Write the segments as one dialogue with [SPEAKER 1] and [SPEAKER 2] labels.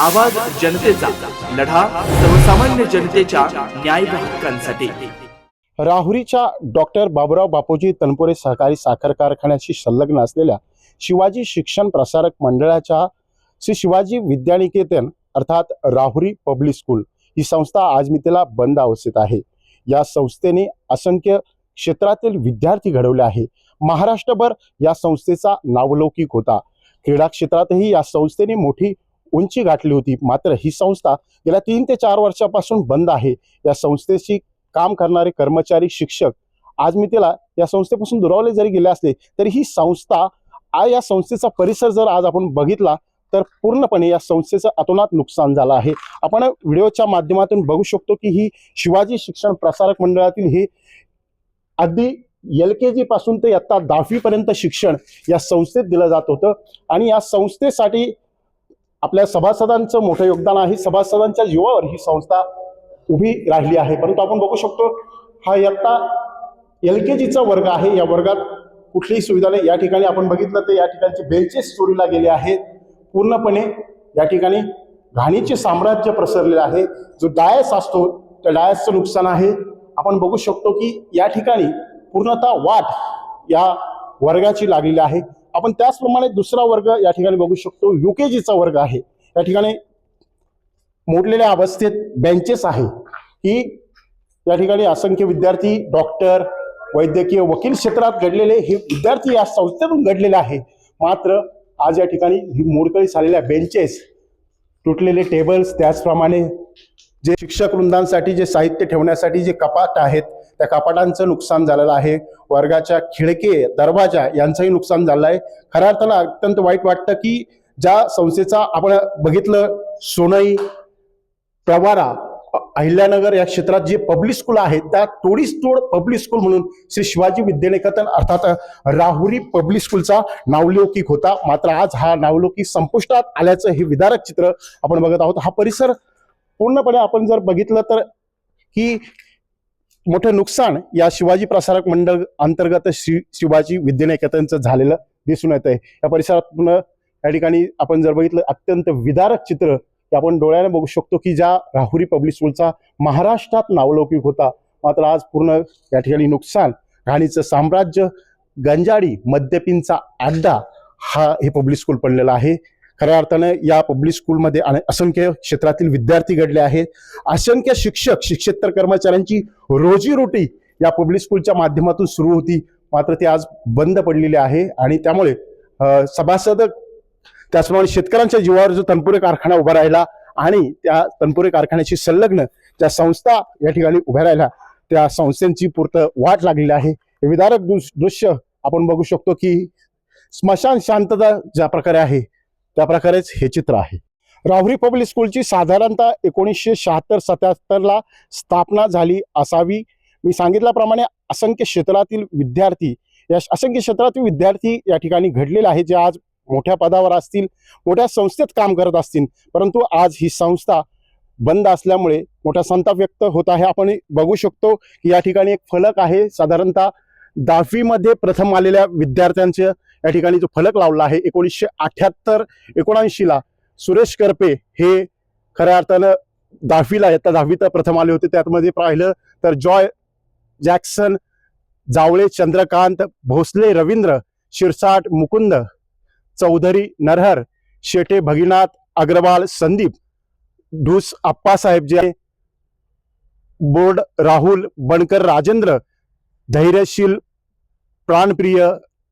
[SPEAKER 1] आवाज जनतेचा लढा सर्वसामान्य जनतेच्या न्याय हक्कांसाठी.
[SPEAKER 2] राहुरीच्या डॉक्टर बाबुराव बापूजी तनपुरे सहकारी साखर कारखान्याशी संलग्न असलेल्या शिवाजी शिक्षण प्रसारक मंडळाच्या श्री शिवाजी विद्यानिकेतन अर्थात राहुरी पब्लिक स्कूल ही संस्था आज बंद अवस्थेत आहे. या संस्थेने असंख्य क्षेत्रातील विद्यार्थी घडवले आहे. महाराष्ट्रभर या संस्थेचा नावलौकिक होता. क्रीडा क्षेत्रातही या संस्थेने मोठी उंची गाठली होती. मात्र ही संस्था गेल्या तीन ते चार वर्षापासून बंद आहे. या संस्थेशी काम करणारे कर्मचारी शिक्षक आज मी तिला या संस्थेपासून दुरावले जरी गेले असले तरी ही संस्था या संस्थेचा परिसर जर आज आपण बघितला तर पूर्णपणे या संस्थेचं अतोनात नुकसान झालं आहे. आपण व्हिडिओच्या माध्यमातून बघू शकतो की ही शिवाजी शिक्षण प्रसारक मंडळातील ही अगदी एल के जी पासून ते इयत्ता दहावीपर्यंत शिक्षण या संस्थेत दिलं जात होतं. आणि या संस्थेसाठी आपल्या सभासदांचं मोठं योगदान आहे. सभासदांच्या जीवावर ही संस्था उभी राहिली आहे. परंतु आपण बघू शकतो हा इयत्ता एल के जीचा वर्ग आहे. या वर्गात कुठलीही सुविधा नाही. या ठिकाणी आपण बघितलं तर या ठिकाणचे बेंचेस चोरीला गेले आहेत. पूर्णपणे या ठिकाणी घाणीचे साम्राज्य प्रसरलेलं आहे. जो डायस असतो त्या डायसचं नुकसान आहे. आपण बघू शकतो की या ठिकाणी पूर्णतः वाट या वर्गाची लागलेली आहे. आपण त्याचप्रमाणे दुसरा वर्ग या ठिकाणी बघू शकतो. युकेजीचा वर्ग आहे. या ठिकाणी मोडलेल्या अवस्थेत बेंचेस आहे. की या ठिकाणी असंख्य विद्यार्थी डॉक्टर वैद्यकीय वकील क्षेत्रात घडलेले हे विद्यार्थी या संस्थेतून घडलेले आहे. मात्र आज या ठिकाणी ही मोडकळी झालेल्या बेंचेस तुटलेले टेबल्स त्याचप्रमाणे जे शिक्षक वृंदांसाठी जे साहित्य ठेवण्यासाठी जे कपाट आहेत त्या कपाटांचं नुकसान झालेलं आहे. वर्गाच्या खिडके दरवाजा यांचंही नुकसान झालं आहे. खऱ्या अर्थानं अत्यंत वाईट वाटतं की ज्या संस्थेचा आपण बघितलं सोनई प्रवारा अहिल्यानगर या क्षेत्रात जे पब्लिक स्कूल आहेत त्या तोडीस तोड पब्लिक स्कूल म्हणून श्री शिवाजी विद्यानिकेतन अर्थात राहुरी पब्लिक स्कूलचा नावलौकिक होता. मात्र आज हा नावलौकिक संपुष्टात आल्याचं हे विदारक चित्र आपण बघत आहोत. हा परिसर पूर्णपणे आपण जर बघितलं तर की मोठं नुकसान या शिवाजी प्रसारक मंडळ अंतर्गत शि शिवाजी विद्यानिकेतनचं झालेलं दिसून येत आहे या परिसरात पुन्हा या ठिकाणी आपण जर बघितलं अत्यंत विदारक चित्र आपण डोळ्याने बघू शकतो की ज्या राहुरी पब्लिक स्कूलचा महाराष्ट्रात नावलौकिक होता. मात्र आज पूर्ण या ठिकाणी नुकसान. घाणीचं साम्राज्य गंजाडी मद्यपींचा अड्डा हा हे पब्लिक स्कूल पडलेला आहे. खऱ्या अर्थानं या पब्लिक स्कूलमध्ये असंख्य क्षेत्रातील विद्यार्थी घडले आहेत. असंख्य शिक्षक शिक्षेतर कर्मचाऱ्यांची रोजीरोटी या पब्लिक स्कूलच्या माध्यमातून सुरू होती. मात्र ती आज बंद पडलेली आहे आणि त्यामुळे सभासद त्याचप्रमाणे शेतकऱ्यांच्या जीवावर जो तनपुरे कारखाना उभा राहिला आणि त्या तनपुरे कारखान्याशी संलग्न ज्या संस्था या ठिकाणी उभ्या राहिल्या त्या संस्थांची पूर्त वाट लागलेली आहे. हे विदारक दृश्य आपण बघू शकतो की स्मशान शांतता ज्या प्रकारे आहे त्या प्रकारेच हे चित्र आहे. राहुरी पब्लिक स्कूलची साधारणतः एकोणीसशे शहात्तर सत्याहत्तरला स्थापना झाली असावी. मी सांगितल्याप्रमाणे असंख्य क्षेत्रातील विद्यार्थी या असंख्य क्षेत्रातील विद्यार्थी या ठिकाणी घडलेले आहेत जे आज मोठ्या पदावर असतील मोठ्या संस्थेत काम करत असतील. परंतु आज ही संस्था बंद असल्यामुळे मोठा संताप व्यक्त होत आहे. आपण बघू शकतो की या ठिकाणी एक फलक आहे. साधारणतः दहावीमध्ये प्रथम आलेल्या विद्यार्थ्यांचं या ठिकाणी जो फलक लावला आहे एकोणीसशे अठ्याहत्तर एकोणऐंशीला सुरेश करपे हे खऱ्या अर्थानं दहावीला येतात दहावीत प्रथम आले होते त्यामध्ये पाहिलं तर जॉय जॅक्सन जावळे चंद्रकांत भोसले रवींद्र शिरसाट मुकुंद चौधरी नरहर शेटे भगीनाथ अग्रवाल संदीप ढूस आप्पासाहेब जे बोर्ड राहुल बनकर राजेंद्र धैर्यशील प्राणप्रिय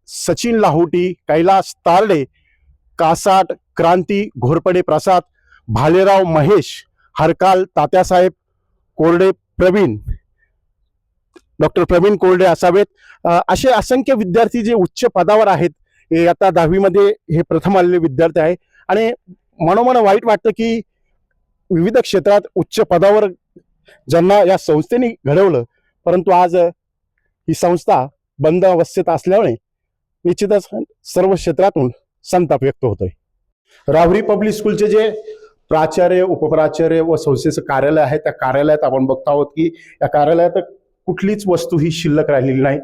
[SPEAKER 2] सचिन लाहोटी कैलास तारडे कासाट क्रांती घोरपडे प्रसाद भालेराव महेश हरकाल तात्यासाहेब कोरडे प्रवीण डॉक्टर प्रवीण कोरडे असावेत. असे असंख्य विद्यार्थी जे उच्च पदावर आहेत हे आता दहावीमध्ये हे प्रथम आलेले विद्यार्थी आहे आणि मनोमन वाईट वाटतं की विविध क्षेत्रात उच्च पदावर ज्यांना या संस्थेने घडवलं परंतु आज ही संस्था बंद अवस्थेत असल्यामुळे निश्चितच सर्व क्षेत्रातून संताप व्यक्त होतोय. राहुरी पब्लिक स्कूलचे जे प्राचार्य उपप्राचार्य व संस्थेचं कार्यालय आहे त्या कार्यालयात आपण बघतो आहोत की या कार्यालयात कुठलीच वस्तू ही शिल्लक राहिलेली नाही.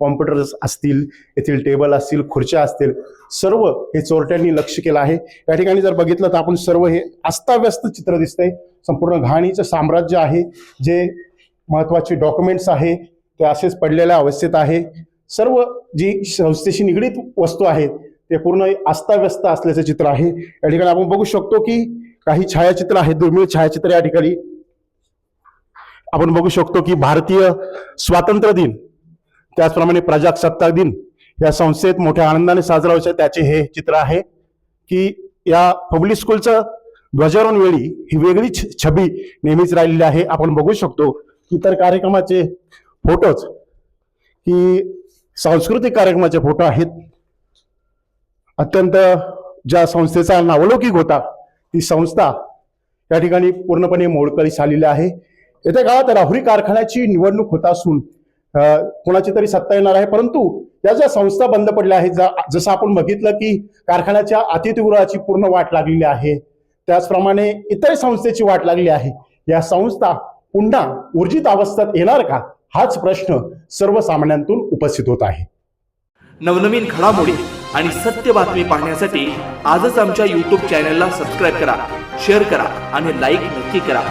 [SPEAKER 2] कॉम्प्युटर्स असतील येथील टेबल असतील खुर्च्या असतील सर्व हे चोरट्यांनी लक्ष केलं आहे. या ठिकाणी जर बघितलं तर आपण सर्व हे अस्ताव्यस्त चित्र दिसतंय. संपूर्ण घाणीचं साम्राज्य आहे जे महत्त्वाचे डॉक्युमेंट्स आहे ते असेच पडलेल्या अवस्थेत आहे. सर्व जी संस्थेशी निगडीत वस्तू आहेत ते पूर्ण अस्ताव्यस्त असल्याचं चित्र आहे. या ठिकाणी आपण बघू शकतो की काही छायाचित्र आहेत दुर्मिळ छायाचित्र या ठिकाणी. आपण बघू शकतो की भारतीय स्वातंत्र्य दिन त्याचप्रमाणे प्रजासत्ताक दिन या संस्थेत मोठ्या आनंदाने साजरा व्हायचा त्याचे हे चित्र आहे की या पब्लिक स्कूलचं ध्वजारोहण वेळी ही वेगळीच छबी नेहमीच राहिलेली आहे. आपण बघू शकतो इतर कार्यक्रमाचे फोटोज की सांस्कृतिक कार्यक्रमाचे फोटो आहेत. अत्यंत ज्या संस्थेचा नावलौकिक होता ती संस्था या ठिकाणी पूर्णपणे मोडकळीस आलेली आहे. येत्या काळात राहुरी कारखान्याची निवडणूक होत असून कोणाची तरी सत्ता येणार आहे. परंतु या ज्या संस्था बंद पडल्या आहेत जसं आपण बघितलं की कारखान्याच्या अतिथीगृहाची पूर्ण वाट लागलेली आहे. त्याचप्रमाणे इतर संस्थेची वाट लागली आहे. या संस्था पुन्हा ऊर्जित अवस्थेत येणार का? हाच प्रश्न सर्वसामान्यांतून उपस्थित होत आहे.
[SPEAKER 1] नवनवीन घडामोडी आणि सत्य बातमी पाहण्यासाठी आजच आमच्या यूट्यूब चॅनलला सबस्क्राईब करा शेअर करा आणि लाईक नक्की करा.